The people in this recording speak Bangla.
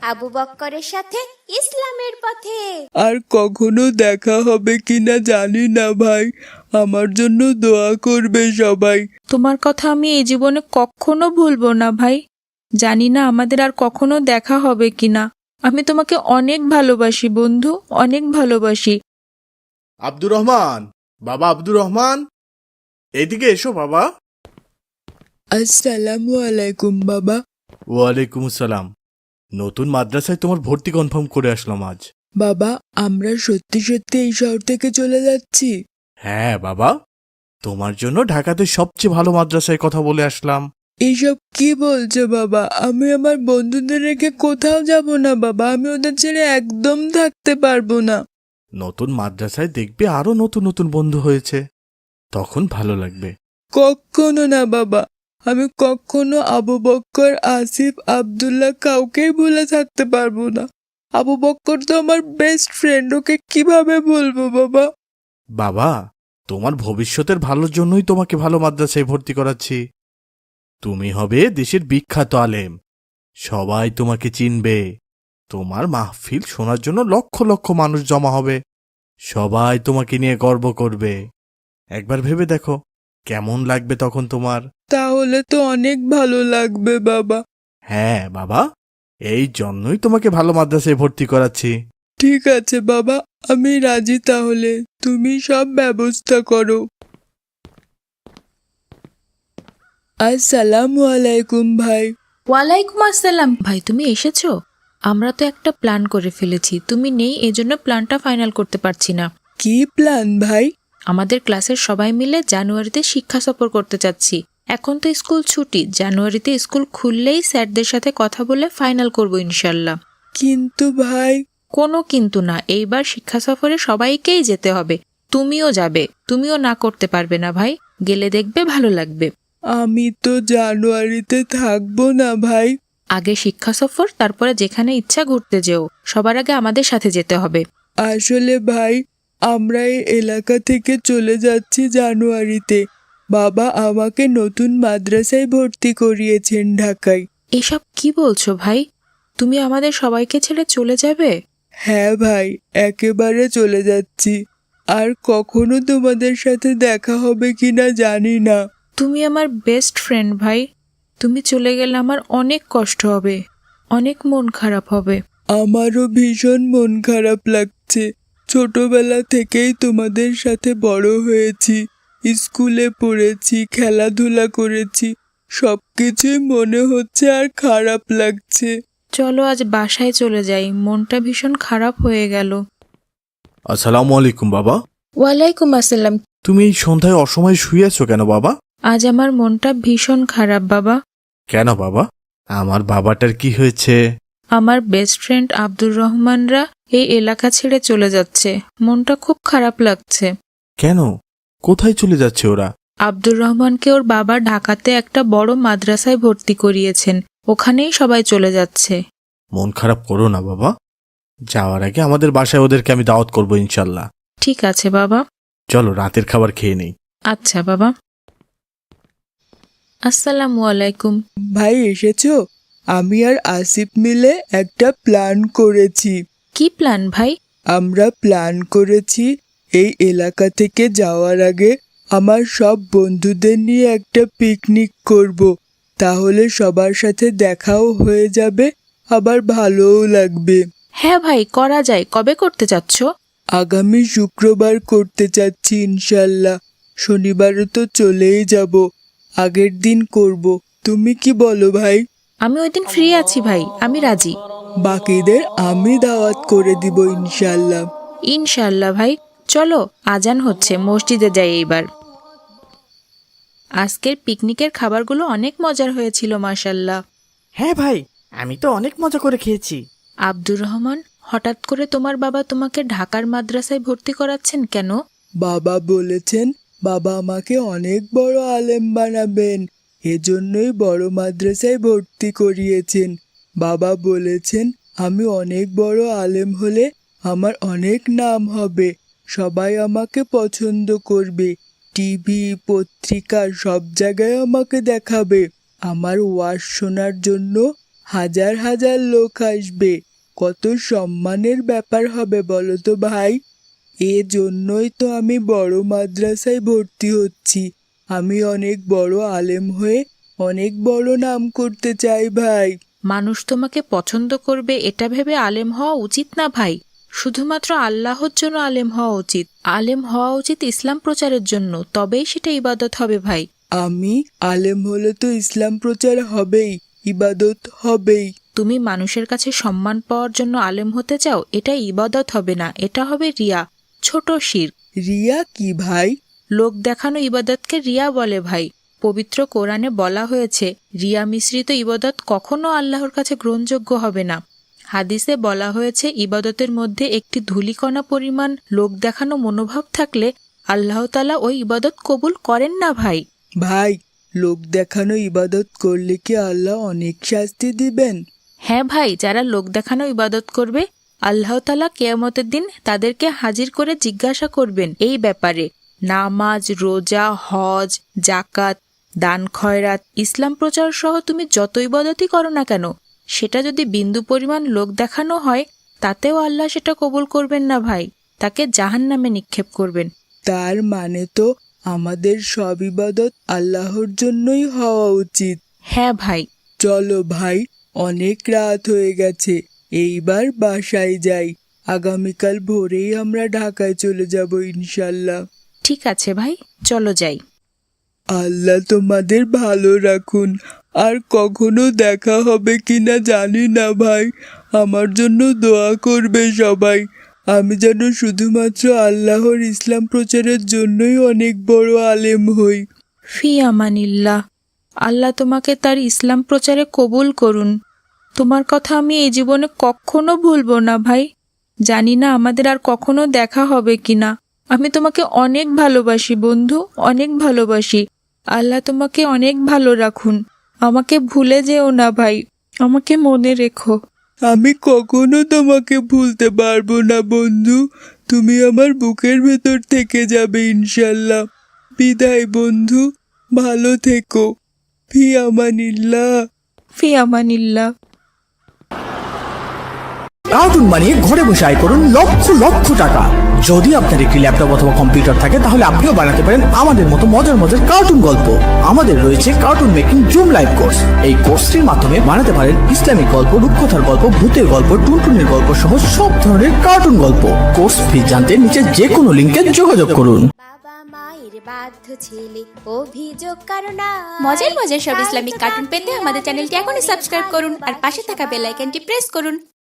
আবু বক্করের সাথে ইসলামের পথে। আর কখনো দেখা হবে কিনা জানি না ভাই। আমার জন্য দোয়া করবে সবাই। তোমার কথা আমি এই জীবনে কখনো ভুলবো না ভাই। জানি না আমাদের আর কখনো দেখা হবে কিনা। আমি তোমাকে অনেক ভালোবাসি বন্ধু অনেক ভালোবাসি। আব্দুর রহমান বাবা আব্দুর রহমান। এদিকে এসো বাবা। আসসালামু আলাইকুম বাবা। ওয়ালাইকুম আসসালাম। নতুন মাদ্রাসায় তোমার ভর্তি কনফার্ম করে আসলাম আজ। বাবা আমরা সত্যি সত্যি এই শহর থেকে চলে যাচ্ছি। হ্যাঁ বাবা। তোমার জন্য ঢাকাতে সবচেয়ে ভালো মাদ্রাসায় কথা বলে আসলাম। এইসব কি বলছো বাবা? আমি আমার বন্ধুদের রেখে কোথাও যাব না বাবা। আমি ওদের ছেড়ে একদম থাকতে পারব না। নতুন মাদ্রাসায় দেখবে আরও নতুন নতুন বন্ধু হয়েছে। তখন ভালো লাগবে। কখনো না বাবা। আমি কখনো আবু বক্কর, আসিফ, আব্দুল্লাহ কাউকেই ভুলে থাকতে পারব না। আবু বক্কর তো আমার বেস্ট ফ্রেন্ড ওকে কীভাবে বলব বাবা? বাবা, তোমার ভবিষ্যতের ভালোর জন্যই তোমাকে ভালো মাদ্রাসায় ভর্তি করাচ্ছি। তুমি হবে দেশের বিখ্যাত আলেম। সবাই তোমাকে চিনবে। তোমার মাহফিল শোনার জন্য লক্ষ লক্ষ মানুষ জমা হবে। সবাই তোমাকে নিয়ে গর্ব করবে। একবার ভেবে দেখো, কেমন লাগবে তখন তোমার? তাহলে তো অনেক ভালো লাগবে বাবা। হ্যাঁ বাবা। এই জন্যই তোমাকে ভালো মাদ্রাসায় ভর্তি করাচ্ছি। ঠিক আছে বাবা। আমি রাজি তাহলে। তুমি সব ব্যবস্থা করো। আসসালামু আলাইকুম ভাই। ওয়ালাইকুম আসসালাম। ভাই তুমি এসেছ? আমরা তো একটা প্ল্যান করে ফেলেছি। তুমি নেই এজন্য প্ল্যানটা ফাইনাল করতে পারছি না। কি প্ল্যান ভাই? আমাদের ক্লাসের সবাই মিলে জানুয়ারিতে শিক্ষা সফর করতে চাচ্ছি। এখন তো স্কুল ছুটি জানুয়ারিতে স্কুল খুললেই স্যারদের সাথে কথা বলে ফাইনাল করব ইনশাল্লাহ। কিন্তু ভাই। কোনো কিন্তু না এইবার শিক্ষা সফরে সবাইকেই যেতে হবে। তুমিও যাবে তুমিও না করতে পারবে না ভাই গেলে দেখবে ভালো লাগবে। আমি তো জানুয়ারিতে থাকব না ভাই। আগে শিক্ষা সফর তারপরে যেখানে ইচ্ছা ঘুরতে যেও সবার আগে আমাদের সাথে যেতে হবে। আসলে ভাই আমরা এই এলাকা থেকে চলে যাচ্ছি জানুয়ারিতে। বাবা আমাকে নতুন মাদ্রাসায় ভর্তি করিয়েছেন ঢাকায়। এসব কি বলছো ভাই? তুমি আমাদের সবাইকে ছেড়ে চলে যাবে? হ্যাঁ ভাই একেবারে চলে যাচ্ছি। আর কখনো তোমাদের সাথে দেখা হবে কি না জানি না। তুমি আমার বেস্ট ফ্রেন্ড ভাই। তুমি চলে গেলে আমার অনেক কষ্ট হবে অনেক মন খারাপ হবে। আমারও ভীষণ মন খারাপ লাগছে। ছোটবেলা থেকেই তোমাদের সাথে বড় হয়েছি। স্কুলে পড়েছি খেলাধুলা করেছি সবকিছুই মনে হচ্ছে আর খারাপ লাগছে। চলো আজ বাসায় চলে যাই মনটা ভীষণ খারাপ হয়ে গেল। আসসালামু আলাইকুম বাবা। ওয়ালাইকুম আসসালাম। তুমি এই সন্ধ্যায় অসময়ে শুয়ে আছো কেন বাবা? আজ আমার মনটা ভীষণ খারাপ বাবা। কেন বাবা? আমার বাবাটার কি হয়েছে? আমার বেস্ট ফ্রেন্ড আব্দুর রহমানরা এই এলাকা ছেড়ে চলে যাচ্ছে। মনটা খুব খারাপ লাগছে। কেন? কোথায় চলে যাচ্ছে ওরা? আব্দুর রহমানকে ওর বাবা ঢাকাতে একটা বড় মাদ্রাসায় ভর্তি করিয়েছেন। ওখানেই সবাই চলে যাচ্ছে। মন খারাপ করো না বাবা। যাওয়ার আগে আমাদের বাসায় ওদেরকে আমি দাওয়াত করব ইনশাল্লাহ। ঠিক আছে বাবা। চলো রাতের খাবার খেয়ে নেই। আচ্ছা বাবা। আসসালামু আলাইকুম। ভাই এসেছ? আমি আর আসিফ মিলে একটা প্ল্যান করেছি। কি প্ল্যান ভাই? আমরা প্ল্যান করেছি এই এলাকা থেকে যাওয়ার আগে আমার সব বন্ধুদের নিয়ে একটা পিকনিক করব। তাহলে সবার সাথে দেখাও হয়ে যাবে আবার ভালোও লাগবে। হ্যাঁ ভাই করা যায়। কবে করতে চাচ্ছ? আগামী শুক্রবার করতে চাচ্ছি ইনশাল্লাহ। শনিবারও তো চলেই যাব। আগের দিন করব। তুমি কি বলো ভাই? আমি ওই দিন ফ্রি আছি ভাই। আমি রাজি। বাকিদের আমি দাওয়াত করে দিব ইনশাল্লাহ। ইনশাল্লাহ ভাই। চলো আজান হচ্ছে মসজিদে যাই এইবার। আজকের পিকনিকের খাবারগুলো অনেক মজার হয়েছিল মাশাল্লাহ। হ্যাঁ ভাই আমি তো অনেক মজা করে খেয়েছি। আব্দুর রহমান হঠাৎ করে তোমার বাবা তোমাকে ঢাকার মাদ্রাসায় ভর্তি করাচ্ছেন কেন? বাবা বলেছেন বাবা আমাকে অনেক বড় আলেম বানাবেন এজন্যই বড় মাদ্রাসায় ভর্তি করিয়েছেন। বাবা বলেছেন আমি অনেক বড় আলেম হলে আমার অনেক নাম হবে। সবাই আমাকে পছন্দ করবে। টিভি, পত্রিকা সব জায়গায় আমাকে দেখাবে। আমার ওয়াজ শোনার জন্য হাজার হাজার লোক আসবে। কত সম্মানের ব্যাপার হবে বলো তো ভাই? এ জন্যই তো আমি বড় মাদ্রাসায় ভর্তি হচ্ছি। আমি অনেক বড় আলেম হয়ে অনেক বড় নাম করতে চাই ভাই। মানুষ তোমাকে পছন্দ করবে, এটা ভেবে আলেম হওয়া উচিত না ভাই। শুধুমাত্র আল্লাহর জন্য আলেম হওয়া উচিত। আলেম হওয়া উচিত ইসলাম প্রচারের জন্য। তবেই সেটা ইবাদত হবে ভাই। আমি আলেম হলে তো ইসলাম প্রচার হবেই ইবাদত হবেই। তুমি মানুষের কাছে সম্মান পাওয়ার জন্য আলেম হতে চাও এটা ইবাদত হবে না এটা হবে রিয়া ছোট শির। রিয়া কি ভাই? লোক দেখানো ইবাদতকে রিয়া বলে ভাই। পবিত্র কোরআনে বলা হয়েছে রিয়া মিশ্রিত ইবাদত কখনো আল্লাহর কাছে গ্রহণযোগ্য হবে না। হাদিসে বলা হয়েছে ইবাদতের মধ্যে একটি ধুলিকণা পরিমাণ লোক দেখানো মনোভাব থাকলে আল্লাহ তালা ওই ইবাদত কবুল করেন না ভাই। ভাই লোক দেখানো ইবাদত করলে কি আল্লাহ অনেক শাস্তি দিবেন? হ্যাঁ ভাই যারা লোক দেখানো ইবাদত করবে আল্লাহ তালা কেয়ামতের দিন তাদেরকে হাজির করে জিজ্ঞাসা করবেন এই ব্যাপারে। নামাজ রোজা হজ জাকাত দান খয়রাত ইসলাম প্রচার সহ তুমি যত ইবাদতই করো না কেন সেটা যদি বিন্দু পরিমাণ লোক দেখানো হয় তাতেও আল্লাহ সেটা কবুল করবেন না ভাই। তাকে জাহান নামে নিক্ষেপ করবেন। তার মানে তো আমাদের সব ইবাদত আল্লাহর জন্যই হওয়া উচিত। হ্যাঁ ভাই। চলো ভাই অনেক রাত হয়ে গেছে এইবার বাসায় যাই। আগামীকাল ভোরেই আমরা ঢাকায় চলে যাব ইনশাল্লাহ। ঠিক আছে ভাই চলো যাই। আল্লাহ তোমাদের ভালো রাখুন। আর কখনো দেখা হবে কিনা জানি না ভাই। আমার জন্য দোয়া করবে সবাই। আমি যেন শুধুমাত্র আল্লাহর ইসলাম প্রচারের জন্যই অনেক বড় আলেম হই। ফি আমানিল্লাহ। আল্লাহ তোমাকে তার ইসলাম প্রচারে কবুল করুন। তোমার কথা আমি এই জীবনে কখনো ভুলবো না ভাই। জানি না আমাদের আর কখনো দেখা হবে কিনা। আমি তোমাকে অনেক ভালোবাসি বন্ধু অনেক ভালোবাসি। আল্লাহ তোমাকে অনেক ভালো রাখুন। আমাকে ভুলে যেও না ভাই আমাকে মনে রেখো। আমি কখনো তোমাকে ভুলতে পারব না বন্ধু। তুমি আমার বুকের ভেতর থেকে যাবে ইনশাল্লাহ বিদায় বন্ধু। ভালো থেকো। ফি আমানিল্লাহ ফি আমানিল্লাহ কার্টুন বানিয়ে ঘরে বসে আয় করুন লক্ষ লক্ষ টাকা। যদি আপনার একটি ল্যাপটপ অথবা কম্পিউটার থাকে তাহলে আপনিও বানাতে পারেন আমাদের মতো মজার মজার কার্টুন গল্প। আমাদের রয়েছে cartoon making zoom live course এই কোর্সটির মাধ্যমে বানাতে পারেন ইসলামিক গল্প রূপকথার গল্প ভূতের গল্প টুনটুনের গল্প সহ সব ধরনের কার্টুন গল্প। কোর্স ফি জানতে নিচে যে কোনো লিঙ্কে যোগাযোগ করুন। বাধ্য ছেলে অভিযোগ কারণ মজার মজার সব ইসলামিক কার্টুন পেতে আমাদের চ্যানেলটি এখনই সাবস্ক্রাইব করুন আর পাশে থাকা বেল আইকনটি প্রেস করুন।